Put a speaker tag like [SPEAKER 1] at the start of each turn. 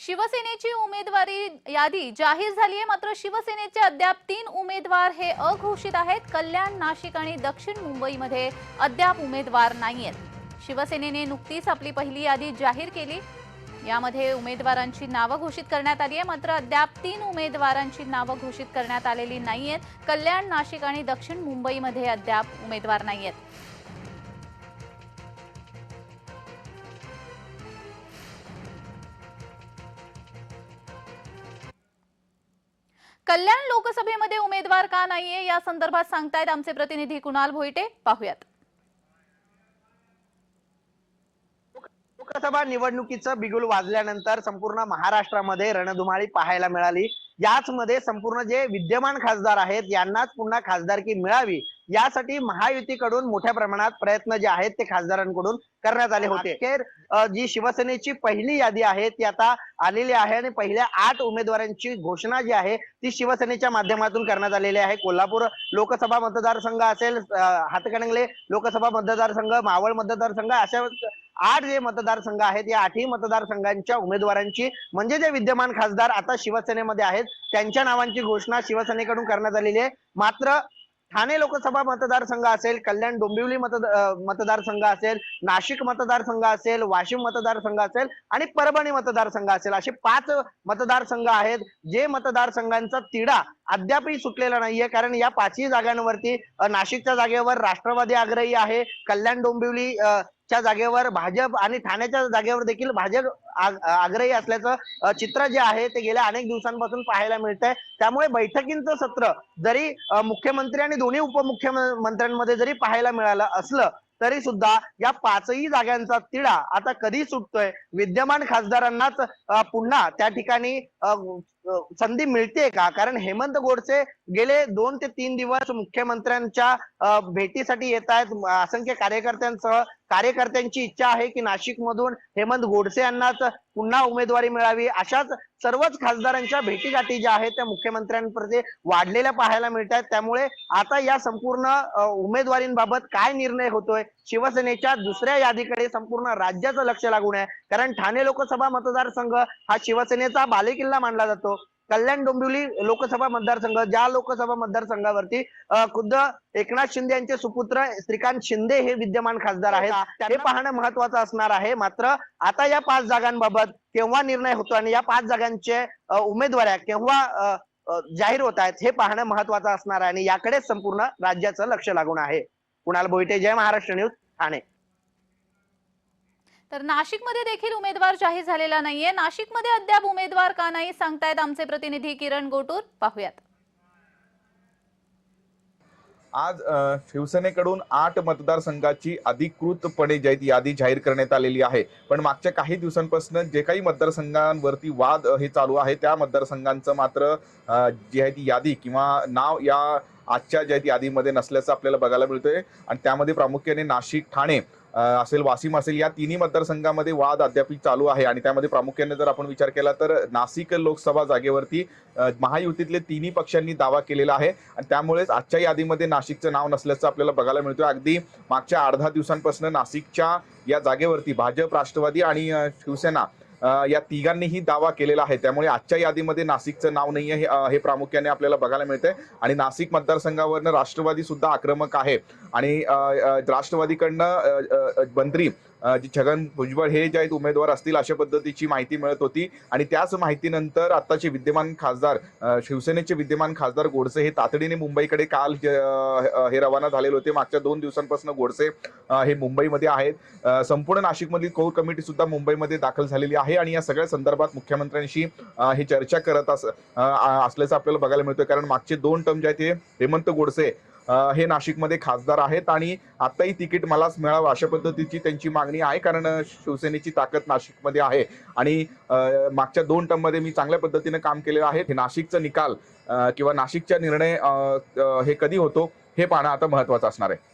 [SPEAKER 1] शिवसेनेची उमेदवारी यादी जाहीर झाली आहे. मात्र शिवसेनेचे अद्याप तीन उमेदवार हे अघोषित आहेत. कल्याण नाशिक आणि दक्षिण मुंबईमध्ये अद्याप उमेदवार नाही आहेत शिवसेनेने नुकतीच आपली पहिली यादी जाहीर केली. यामध्ये उमेदवारांची नावं घोषित करण्यात आली आहे. मात्र अद्याप तीन उमेदवारांची नावं घोषित करण्यात आलेली नाही आहेत कल्याण नाशिक आणि दक्षिण मुंबईमध्ये अद्याप उमेदवार नाही आहेत कल्याण लोकसभेमध्ये उमेदवार का नाहीये? या संदर्भात सांगतायत आमचे प्रतिनिधी कुणाल भोईटे. पाहूयात.
[SPEAKER 2] लोकसभा निवडणुकीचं बिगुल वाजल्यानंतर संपूर्ण महाराष्ट्रामध्ये रणधुमाळी पाहायला मिळाली. याच मध्ये संपूर्ण जे विद्यमान खासदार आहेत यांनाच पुन्हा खासदारकी मिळावी यासाठी महायुतीकडून मोठ्या प्रमाणात प्रयत्न जे आहेत ते खासदारांकडून करण्यात आले होते. अखेर जी शिवसेनेची पहिली यादी आहे ती आता आलेली आहे आणि पहिल्या आठ उमेदवारांची घोषणा जी आहे ती शिवसेनेच्या माध्यमातून करण्यात आलेली आहे. कोल्हापूर लोकसभा मतदारसंघ असेल हातकणंगले लोकसभा मतदारसंघ मावळ मतदारसंघ अशा आठ जे मतदारसंघ आहेत या आठही मतदारसंघांच्या उमेदवारांची म्हणजे जे विद्यमान खासदार आता शिवसेनेमध्ये आहेत त्यांच्या नावांची घोषणा शिवसेनेकडून करण्यात आलेली आहे. मात्र ठाणे लोकसभा मतदारसंघ असेल कल्याण डोंबिवली मतदार मतदारसंघ असेल नाशिक मतदारसंघ असेल वाशिम मतदारसंघ असेल आणि परभणी मतदारसंघ असेल असे पाच मतदारसंघ आहेत जे मतदारसंघांचा तिढा अद्यापही सुटलेला नाहीये. कारण या पाचही जागांवरती नाशिकच्या जागेवर राष्ट्रवादी आग्रही आहे कल्याण डोंबिवली च्या जागेवर भाजप आणि ठाण्याच्या जागेवर देखील भाजप आग्रही असल्याचं चित्र जे आहे ते गेल्या अनेक दिवसांपासून पाहायला मिळत आहे त्यामुळे बैठकींचं सत्र जरी मुख्यमंत्री आणि दोन्ही उपमुख्यमंत्र्यांमध्ये जरी पाहायला मिळालं असलं तरी सुद्धा या पाचही जागांचा तिढा आता कधी सुटतोय? विद्यमान खासदारांनाच पुन्हा त्या ठिकाणी संधी मिळते का? कारण हेमंत गोडसे गेले दोन ते तीन दिवस मुख्यमंत्र्यांच्या भेटीसाठी येत आहेत असंख्य कार्यकर्त्यांसह कार्यकर्त्यांची इच्छा आहे की नाशिक मधून हेमंत गोडसे यांनाच पुन्हा उमेदवारी मिळावी. अशाच सर्वच खासदारांच्या भेटीगाठी ज्या आहेत त्या मुख्यमंत्र्यांप्रती वाढलेल्या पाहायला मिळत आहेत त्यामुळे आता या संपूर्ण उमेदवारींबाबत काय निर्णय होतोय? शिवसेनेच्या दुसऱ्या यादीकडे संपूर्ण राज्याचं लक्ष लागून आहे. कारण ठाणे लोकसभा मतदारसंघ हा शिवसेनेचा बालेकिल्ला मानला जातो. कल्याण डोंबिवली लोकसभा मतदारसंघ ज्या लोकसभा मतदारसंघावरती खुद्द एकनाथ शिंदे यांचे सुपुत्र श्रीकांत शिंदे हे विद्यमान खासदार आहेत. हे पाहणं महत्वाचं असणार आहे. मात्र आता या पाच जागांबाबत केव्हा निर्णय होतो आणि या पाच जागांचे उमेदवाऱ्या केव्हा जाहीर होत आहेत हे पाहणं महत्वाचं असणार आहे. आणि याकडेच संपूर्ण राज्याचं लक्ष लागून आहे. कुणाल भोईटे जय महाराष्ट्र न्यूज ठाणे.
[SPEAKER 1] तर नाशिकमध्ये देखील उमेदवार जाहीर झालेला नाहीये. नाशिकमध्ये अद्याप उमेदवार का नाही सांगतायत आमचे प्रतिनिधी किरण गोटूर. पाहूयात.
[SPEAKER 3] आज शिवसेनेकडून आठ मतदारसंघाची अधिकृतपणे जी यादी जाहीर करण्यात आलेली आहे. पण मागच्या काही दिवसांपासून जे काही मतदारसंघांवरती वाद हे चालू आहे त्या मतदारसंघांचं मात्र जी आहे ती यादी किंवा नाव या आजच्या ज्या आहे ती यादीमध्ये नसल्याचं आपल्याला बघायला मिळतंय. आणि त्यामध्ये प्रामुख्याने नाशिक ठाणे असेल वाशिम असेल या तिन्ही मतदारसंघामध्ये वाद अद्याप चालू आहे आणि त्यामध्ये प्रामुख्याने जर आपण विचार केला तर नाशिक लोकसभा जागेवरती महायुतीतले तिन्ही पक्षांनी दावा केलेला आहे आणि त्यामुळेच आजच्या यादीमध्ये नाशिकचं नाव नसल्याचं आपल्याला बघायला मिळतोय. अगदी मागच्या अर्धा दिवसांपासून नाशिकच्या या जागेवरती भाजप राष्ट्रवादी आणि शिवसेना या तिघांनीही दावा केलेला आहे. त्यामुळे आजच्या यादीमध्ये नाशिकचं नाव नाहीये हे हे प्रामुख्याने आपल्याला बघायला मिळतंय. आणि नाशिक मतदारसंघावरनं राष्ट्रवादी सुद्धा आक्रमक आहे. आणि राष्ट्रवादीकडनं मंत्री जे छगन भुजबळ हे जे आहेत उमेदवार असतील अशा पद्धतीची माहिती मिळत होती. आणि त्याच माहितीनंतर आताचे विद्यमान खासदार शिवसेनेचे विद्यमान खासदार गोडसे हे तातडीने मुंबईकडे काल हे रवाना झालेले होते. मागच्या दोन दिवसांपासून गोडसे हे मुंबईमध्ये आहेत. संपूर्ण नाशिकमधील कोर कमिटी सुद्धा मुंबईमध्ये दाखल झालेली आहे. आणि या सगळ्या संदर्भात मुख्यमंत्र्यांशी हे चर्चा करत अस असल्याचं आपल्याला बघायला मिळतोय. कारण मागचे दोन टर्म जे आहेत ते हेमंत गोडसे हे नाशिकमध्ये खासदार आहेत आणि आताही तिकीट मलाच मिळावं अशा पद्धतीची त्यांची मागणी आहे कारण शिवसेनेची ताकद नाशिकमध्ये आहे. आणि मागच्या दोन टर्ममध्ये मी चांगल्या पद्धतीने काम केलेलं आहे. हे नाशिकचा निकाल किंवा नाशिकचा निर्णय हे कधी होतो हे पाहणं आता महत्वाचं असणार आहे.